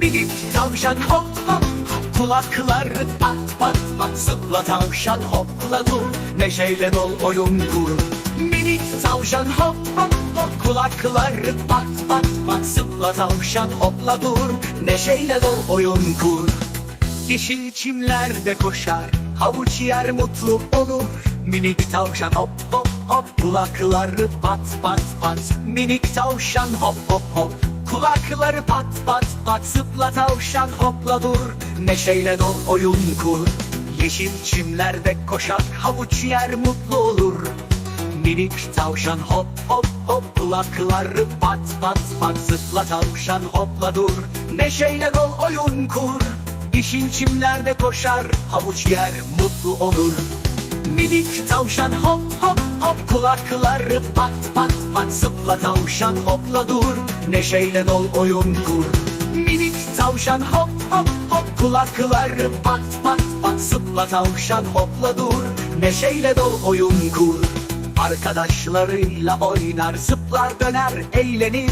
Minik tavşan hop hop Kulakları pat pat pat Zıpla tavşan hopla dur Neşeyle dol oyun kur. Minik tavşan hop hop hop Kulakları pat pat pat Zıpla tavşan hopla dur Neşeyle dol oyun kur. Yeşil çimlerde koşar Havuç yer mutlu olur. Minik tavşan hop hop hop Kulakları pat pat pat. Minik tavşan hop hop hop Kulakları pat pat pat. Zıpla tavşan hopla dur. Neşeyle dol oyun kur. Yeşil çimlerde koşar Havuç yer mutlu olur. Minik tavşan hop hop hop. Kulakları pat pat pat. Zıpla tavşan hopla dur. Neşeyle dol oyun kur. Yeşil çimlerde koşar Havuç yer mutlu olur Minik tavşan hop hop hop. Kulakları pat pat pat. Zıpla tavşan hopla dur. Neşeyle dol oyun kur. Minik tavşan hop hop hop. Kulakları pat pat pat. Zıpla tavşan hopla dur. Neşeyle dol oyun kur. Arkadaşlarıyla oynar zıplar döner eğlenir.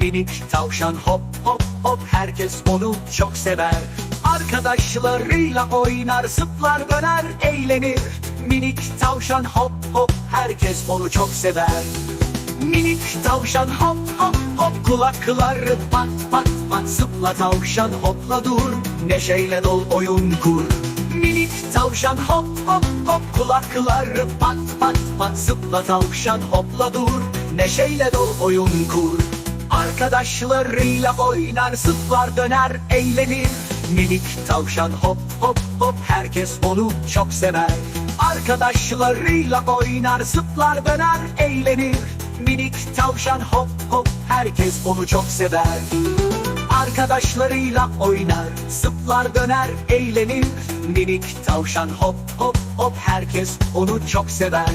Minik tavşan hop hop hop. Herkes onu çok sever. Arkadaşlarıyla oynar zıplar döner eğlenir Minik tavşan hop hop herkes onu çok sever. Minik tavşan hop hop hop kulakları pat pat pat Zıpla tavşan hopla dur neşeyle dol oyun kur. Minik tavşan hop hop hop kulakları pat pat pat Zıpla tavşan hopla dur neşeyle dol oyun kur. Arkadaşlarıyla oynar zıplar döner eğlenir. Minik tavşan hop hop hop herkes onu çok sever Arkadaşlarıyla oynar zıplar döner eğlenir. Minik tavşan hop hop herkes onu çok sever. Arkadaşlarıyla oynar zıplar döner eğlenir. Minik tavşan hop hop hop herkes onu çok sever.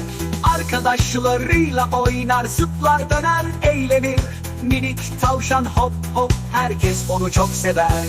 Arkadaşlarıyla oynar zıplar döner eğlenir. Minik tavşan hop hop herkes onu çok sever